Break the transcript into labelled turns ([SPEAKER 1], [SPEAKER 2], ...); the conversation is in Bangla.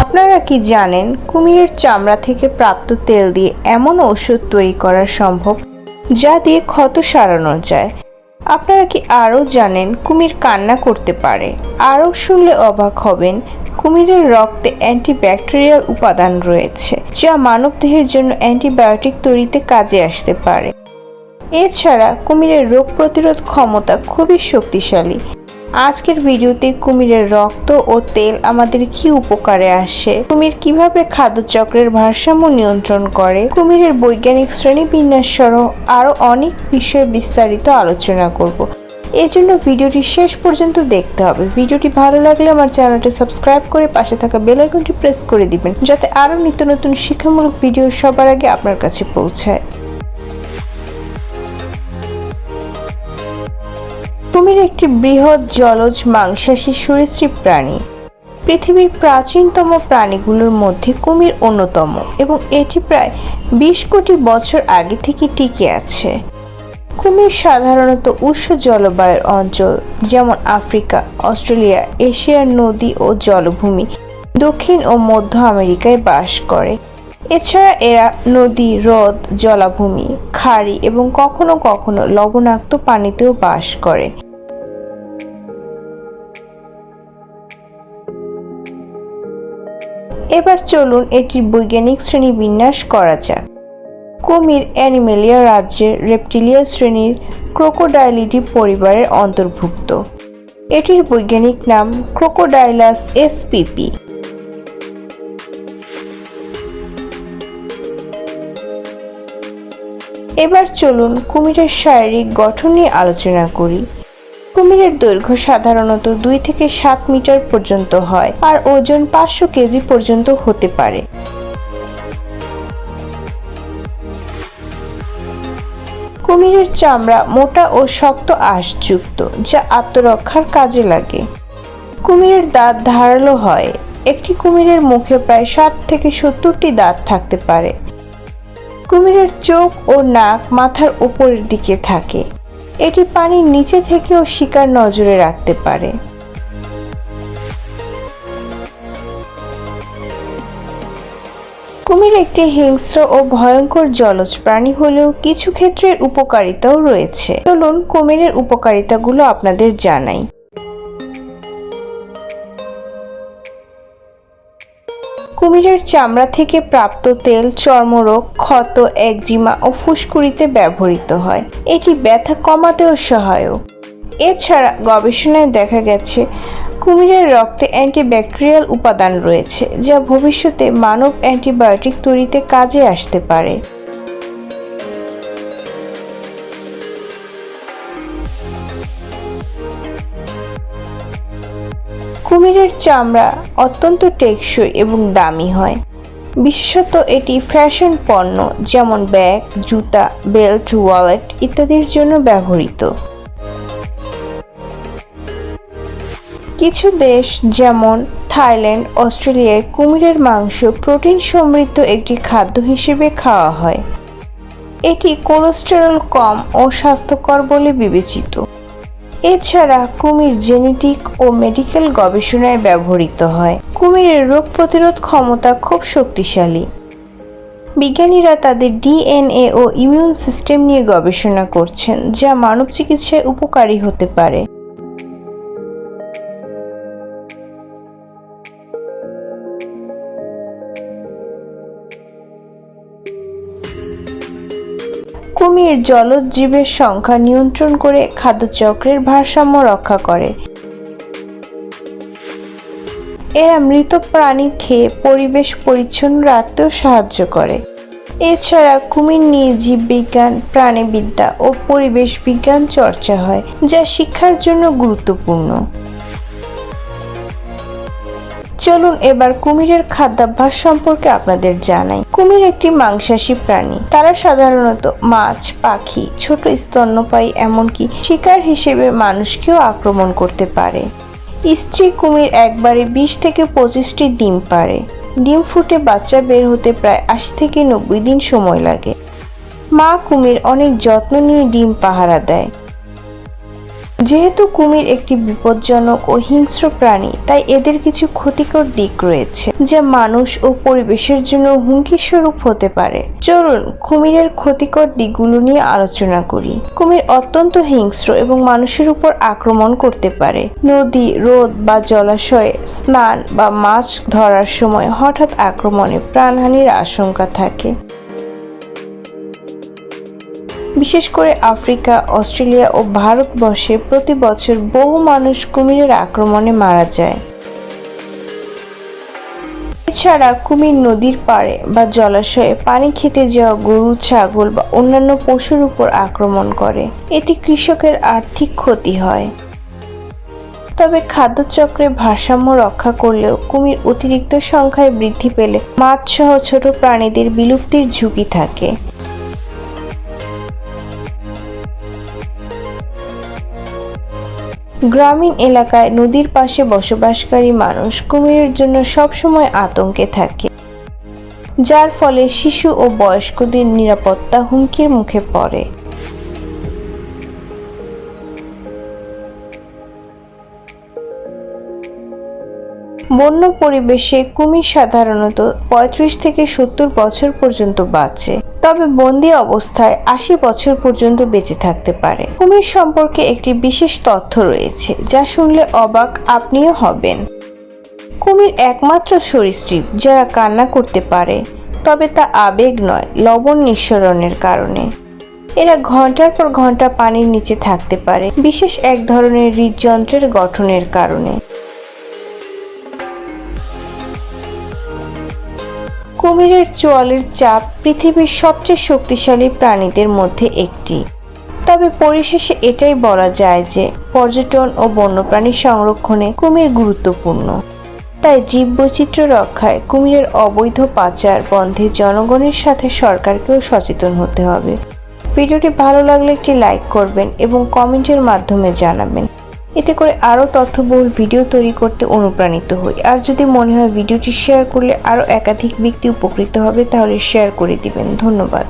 [SPEAKER 1] আপনারা কি জানেন কুমিরের চামড়া থেকে প্রাপ্ত তেল দিয়ে এমন ওষুধ তৈরি করা সম্ভব যা দিয়ে ক্ষত সারানো যায়? আপনারা কি আরও জানেন কুমির কান্না করতে পারে? আরও শুনলে অবাক হবেন, কুমিরের রক্তে অ্যান্টিব্যাকটেরিয়াল উপাদান রয়েছে, যা মানবদেহের জন্য অ্যান্টিবায়োটিক তৈরিতে কাজে আসতে পারে। এছাড়া কুমিরের রোগ প্রতিরোধ ক্ষমতা খুবই শক্তিশালী। আজকের ভিডিওতে কুমিরের রক্ত ও তেল আমাদের কি উপকারে আসে? কুমির কীভাবে খাদ্য চক্রের ভারসাম্য নিয়ন্ত্রণ করে? কুমিরের বৈজ্ঞানিক শ্রেণীবিন্যাস সহ আরও অনেক বিষয়ে বিস্তারিত আলোচনা করব। এজন্য ভিডিওটি শেষ পর্যন্ত দেখতে হবে। ভিডিওটি ভালো লাগলে আমার চ্যানেলটি সাবস্ক্রাইব করে পাশে থাকা বেল আইকনটি প্রেস করে দিবেন, যাতে আরও নিত্য নতুন শিক্ষামূলক ভিডিও সবার আগে আপনার কাছে পৌঁছায়। কুমির একটি বৃহৎ জলজ মাংসাশী সরীসৃপ প্রাণী। পৃথিবীর প্রাচীনতম প্রাণীগুলোর মধ্যে কুমির অন্যতম এবং এটি প্রায় বিশ কোটি বছর আগে থেকে টিকে আছে। কুমির সাধারণত উষ্ণ জলবায়ুর অঞ্চল, যেমন আফ্রিকা, অস্ট্রেলিয়া, এশিয়ার নদী ও জলভূমি, দক্ষিণ ও মধ্য আমেরিকায় বাস করে। এছাড়া এরা নদী, হ্রদ, জলাভূমি, খাড়ি এবং কখনো কখনো লবণাক্ত পানিতেও বাস করে। এবার চলুন এটির বৈজ্ঞানিক শ্রেণি বিন্যাস করা যাক। কুমির অ্যানিমেলিয়া রাজ্যের রেপটিলিয়া শ্রেণির ক্রোকোডাইলিটি পরিবারের অন্তর্ভুক্ত। এটির বৈজ্ঞানিক নাম ক্রোকোডাইলাস এসপিপি। এবার চলুন কুমিরের শারীরিক গঠন নিয়ে আলোচনা করি। কুমিরের দৈর্ঘ্য সাধারণত দুই থেকে সাত মিটার পর্যন্ত হয় আর ওজন পাঁচশো কেজি পর্যন্ত হতে পারে। কুমিরের চামড়া মোটা ও শক্ত আঁশযুক্ত, যা আত্মরক্ষার কাজে লাগে। কুমিরের দাঁত ধারালো হয়। একটি কুমিরের মুখে প্রায় ষাট থেকে সত্তরটি দাঁত থাকতে পারে। কুমিরের চোখ ও নাক মাথার উপরের দিকে থাকে। এটি পানির নিচে থেকেও শিকার নজরে রাখতে পারে। কুমির একটি হিংস্র ও ভয়ঙ্কর জলজ প্রাণী হলেও কিছু ক্ষেত্রের উপকারিতাও রয়েছে। চলুন কুমিরের উপকারিতাগুলো আপনাদের জানাই। কুমিরের চামড়া থেকে প্রাপ্ত তেল, চর্মরোগ, ক্ষত, একজিমা ও ফুসকুড়িতে ব্যবহৃত হয়। এটি ব্যথা কমাতেও সহায়ক। এছাড়া গবেষণায় দেখা গেছে, কুমিরের রক্তে অ্যান্টিব্যাকটেরিয়াল উপাদান রয়েছে, যা ভবিষ্যতে মানব অ্যান্টিবায়োটিক তৈরিতে কাজে আসতে পারে। কুমিরের চামড়া অত্যন্ত টেকসই এবং দামি হয়। বিশেষত এটি ফ্যাশন পণ্য, যেমন ব্যাগ, জুতা, বেল্ট, ওয়ালেট ইত্যাদির জন্য ব্যবহৃত। কিছু দেশ, যেমন থাইল্যান্ড, অস্ট্রেলিয়ায় কুমিরের মাংস প্রোটিন সমৃদ্ধ একটি খাদ্য হিসেবে খাওয়া হয়। এটি কোলেস্টেরল কম ও স্বাস্থ্যকর বলে বিবেচিত। এছাড়া কুমির জেনেটিক ও মেডিকেল গবেষণায় ব্যবহৃত হয়। কুমিরের রোগ প্রতিরোধ ক্ষমতা খুব শক্তিশালী। বিজ্ঞানীরা তাদের ডিএনএ ও ইমিউন সিস্টেম নিয়ে গবেষণা করছেন, যা মানব চিকিৎসায় উপকারী হতে পারে। কুমির জলজ জীবের সংখ্যা নিয়ন্ত্রণ করে খাদ্যচক্রের ভারসাম্য রক্ষা করে। এরা মৃত প্রাণী খেয়ে পরিবেশ পরিচ্ছন্ন রাখতেও সাহায্য করে। এছাড়া কুমির নিয়ে জীববিজ্ঞান, প্রাণীবিদ্যা ও পরিবেশ বিজ্ঞান চর্চা হয়, যা শিক্ষার জন্য গুরুত্বপূর্ণ। চলুন এবার কুমিরের খাদ্যাভ্যাস সম্পর্কে আপনাদের জানাই। কুমির একটি মাংসাশী প্রাণী। তারা সাধারণত মাছ, পাখি, ছোট স্তন্যপায়ী এমনকি শিকার হিসেবে মানুষকেও আক্রমণ করতে পারে। স্ত্রী কুমির একবারে বিশ থেকে পঁচিশটি ডিম পারে ডিম ফুটে বাচ্চা বের হতে প্রায় আশি থেকে নব্বই দিন সময় লাগে। মা কুমির অনেক যত্ন নিয়ে ডিম পাহারা দেয়। যেহেতু কুমির একটি বিপজ্জনক ও হিংস্র প্রাণী, তাই এদের কিছু ক্ষতিকর দিক রয়েছে, যা মানুষ ও পরিবেশের জন্য হুমকি স্বরূপ হতে পারে। চলুন কুমিরের ক্ষতিকর দিকগুলো নিয়ে আলোচনা করি। কুমির অত্যন্ত হিংস্র এবং মানুষের উপর আক্রমণ করতে পারে। নদী, রোদ বা জলাশয়ে স্নান বা মাছ ধরার সময় হঠাৎ আক্রমণে প্রাণহানির আশঙ্কা থাকে। বিশেষ করে আফ্রিকা, অস্ট্রেলিয়া ও ভারতবর্ষে প্রতি বছর বহু মানুষ কুমিরের আক্রমণে মারা যায়। এছাড়া কুমির নদীর পাড়ে বা জলাশয়ে পানি খেতে যাওয়া গরু, ছাগল বা অন্যান্য পশুর উপর আক্রমণ করে। এতে কৃষকের আর্থিক ক্ষতি হয়। তবে খাদ্যচক্রে ভারসাম্য রক্ষা করলেও কুমির অতিরিক্ত সংখ্যায় বৃদ্ধি পেলে মাছ সহ ছোট প্রাণীদের বিলুপ্তির ঝুঁকি থাকে। গ্রামীণ এলাকায় নদীর পাশে বসবাসকারী মানুষ কুমিরের জন্য সবসময় আতঙ্কে থাকে, যার ফলে শিশু ও বয়স্কদের নিরাপত্তা হুমকির মুখে পড়ে। বন্য পরিবেশে কুমির সাধারণত পঁয়ত্রিশ থেকে সত্তর বছর পর্যন্ত বাঁচে। তবে বন্দি অবস্থায় আশি বছর পর্যন্ত বেঁচে থাকতে পারে। কুমির সম্পর্কে একটি বিশেষ তথ্য রয়েছে, যা শুনলে অবাক আপনিও হবেন। কুমির একমাত্র সরীসৃপ, যারা কান্না করতে পারে, তবে তা আবেগ নয়, লবণ নিঃসরণের কারণে। এরা ঘণ্টার পর ঘণ্টা পানির নিচে থাকতে পারে, বিশেষ এক ধরনের হৃদযন্ত্রের গঠনের কারণে। কুমিরের চোয়ালের চাপ পৃথিবীর সবচেয়ে শক্তিশালী প্রাণীদের মধ্যে একটি। তবে পরিশেষে এটাই বলা যায় যে, পর্যটন ও বন্যপ্রাণী সংরক্ষণে কুমির গুরুত্বপূর্ণ। তাই জীববৈচিত্র্য রক্ষায় কুমিরের অবৈধ পাচার বন্ধে জনগণের সাথে সরকারকেও সচেতন হতে হবে। ভিডিওটি ভালো লাগলে একটি লাইক করবেন এবং কমেন্টের মাধ্যমে জানাবেন। এতে করে আরও তথ্যবহুল ভিডিও তৈরি করতে অনুপ্রাণিত হই। আর যদি মনে হয় ভিডিওটি শেয়ার করলে আরও একাধিক ব্যক্তি উপকৃত হবে, তাহলে শেয়ার করে দিবেন। ধন্যবাদ।